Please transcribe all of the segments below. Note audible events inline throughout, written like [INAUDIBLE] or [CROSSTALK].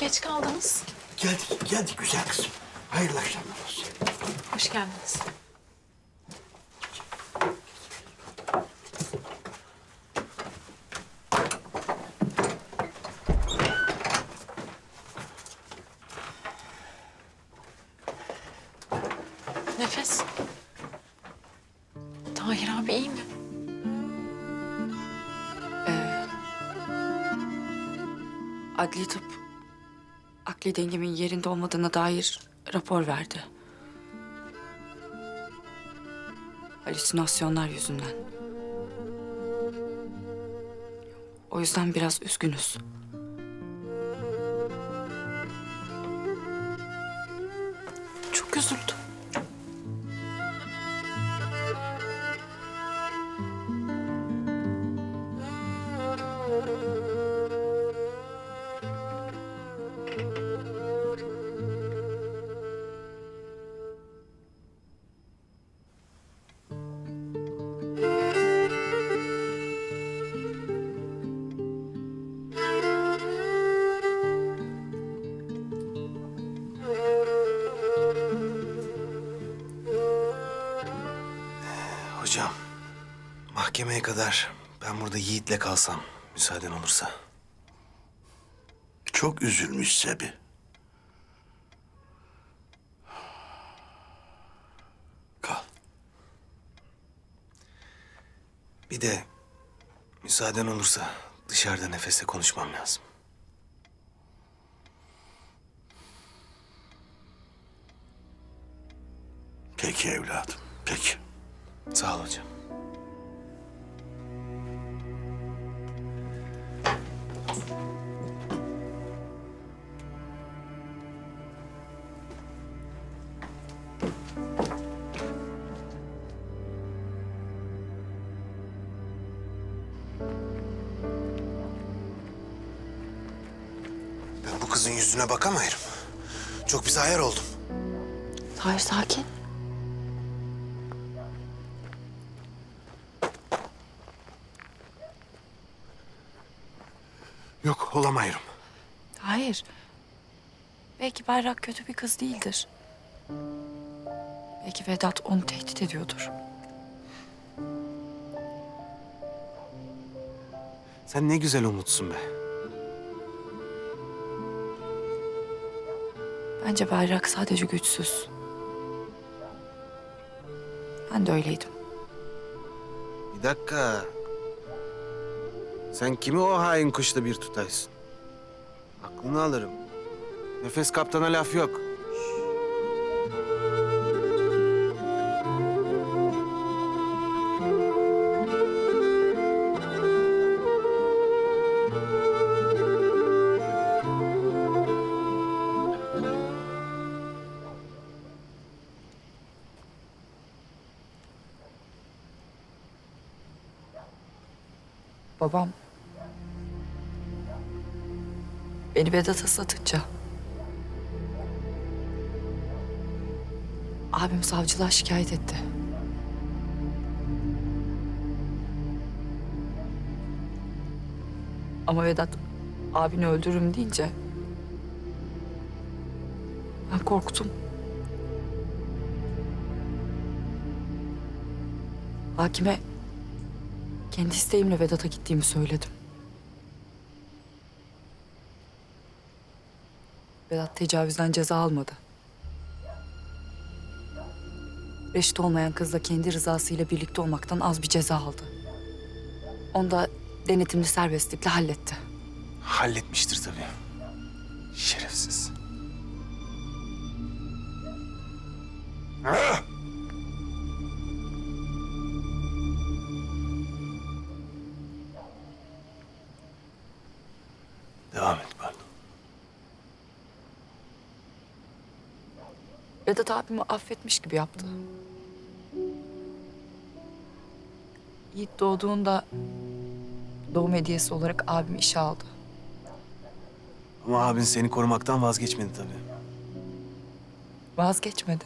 Geç kaldınız. Geldik, geldik güzel kızım. Hayırlı akşamlar olsun. Hoş geldiniz. Nefes. Tahir abi iyi mi? Adli tıp akli dengemin yerinde olmadığına dair rapor verdi. Halüsinasyonlar yüzünden. O yüzden biraz üzgünüz. Çok üzüldüm. Mahkemeye kadar ben burada Yiğit'le kalsam, müsaaden olursa. Çok üzülmüş Sebi. Kal. Bir de müsaaden olursa dışarıda nefesle konuşmam lazım. Peki evladım, peki. Sağ ol hocam. Kızın yüzüne bakamayırım. Çok bir ayar oldum. Tahir sakin. Yok, olamayırım. Hayır. Belki Berrak kötü bir kız değildir. Belki Vedat onu tehdit ediyordur. Sen ne güzel umutsun be. Bence Berrak sadece güçsüz. Ben de öyleydim. Bir dakika. Sen kimi o hain kuşla bir tutaysın? Aklını alırım. Nefes kaptana laf yok. Babam beni Vedat'a satınca abim savcılığa şikayet etti. Ama Vedat abini öldürürüm deyince ben korktum. Hakime kendi isteğimle Vedat'a gittiğimi söyledim. Vedat tecavüzden ceza almadı. Reşit olmayan kızla kendi rızasıyla birlikte olmaktan az bir ceza aldı. Onu da denetimli serbestlikle halletti. Halletmiştir tabii. Şerefsiz. Devam Abimi affetmiş gibi yaptı. Yiğit doğduğunda doğum hediyesi olarak abim işe aldı. Ama abin seni korumaktan vazgeçmedi tabii. Vazgeçmedi.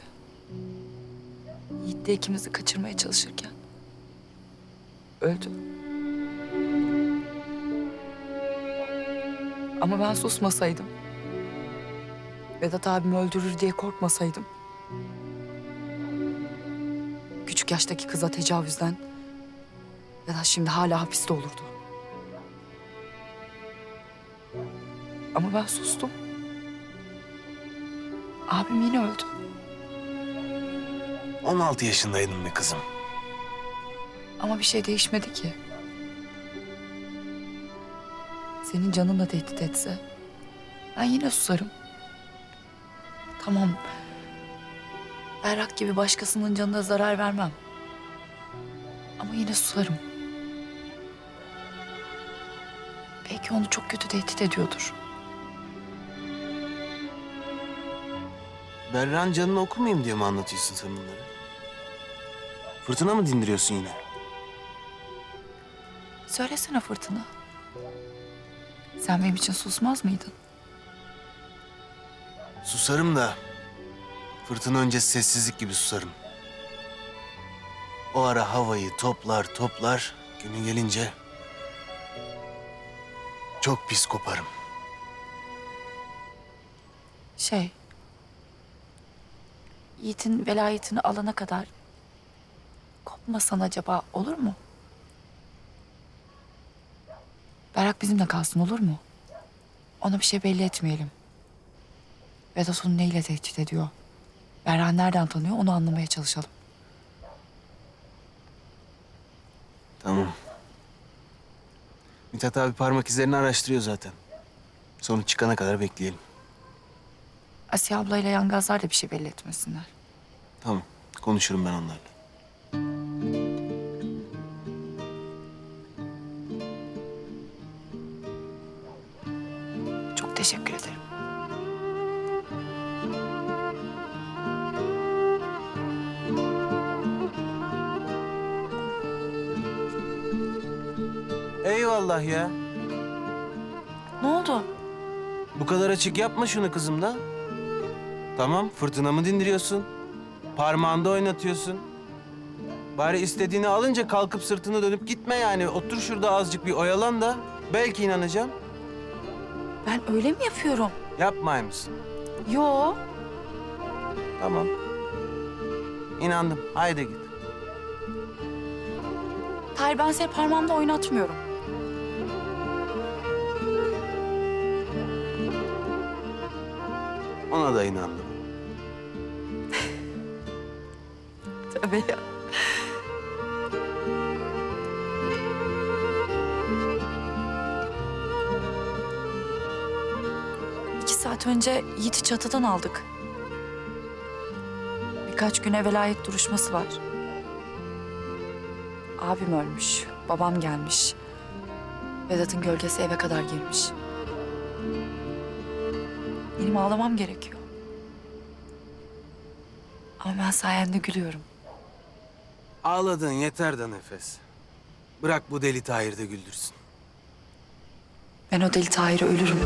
Yiğit de ikimizi kaçırmaya çalışırken öldü. Ama ben susmasaydım Vedat abimi öldürür diye korkmasaydım. Küçük yaştaki kıza tecavüzden Vedat şimdi hala hapiste olurdu. Ama ben sustum. Abim yine öldü. 16 yaşındaydın be kızım. Ama bir şey değişmedi ki. Senin canınla tehdit etse ben yine susarım. Tamam. Berrak gibi başkasının canına zarar vermem. Ama yine susarım. Belki onu çok kötü tehdit ediyordur. Berran canını okumayayım diye mi anlatıyorsun sen bunları? Fırtına mı dindiriyorsun yine? Söylesene Fırtına. Sen benim için susmaz mıydın? Susarım da fırtına öncesi sessizlik gibi susarım. O ara havayı toplar toplar günü gelince çok pis koparım. Şey... Yiğit'in velayetini alana kadar kopmasan acaba olur mu? Berrak bizimle kalsın olur mu? Ona bir şey belli etmeyelim. Vedat onu neyle tehdit ediyor? Berrak nereden tanıyor onu anlamaya çalışalım. Tamam. Mithat abi parmak izlerini araştırıyor zaten. Sonuç çıkana kadar bekleyelim. Asiye ablayla yangazlar da bir şey belli etmesinler. Tamam. Konuşurum ben onlarla. Çok teşekkür ederim. Eyvallah ya. Ne oldu? Bu kadar açık yapma şunu kızım da. Tamam, fırtınamı dindiriyorsun. Parmağında oynatıyorsun. Bari istediğini alınca kalkıp sırtını dönüp gitme yani. Otur şurada azıcık bir oyalan da belki inanacağım. Ben öyle mi yapıyorum? Yapmay mısın? Yo. Tamam. İnandım. Haydi git. Tahir ben seni parmağımda oynatmıyorum. Ona da inandım. [LAUGHS] Tabii ya. İki saat önce Yiğit'i çatıdan aldık. Birkaç güne velayet duruşması var. Abim ölmüş, babam gelmiş. Vedat'ın gölgesi eve kadar girmiş. Benim ağlamam gerekiyor. Ama ben sayende gülüyorum. Ağladın yeter de nefes. Bırak bu deli Tahir de güldürsün. Ben o deli Tahir'e ölürüm.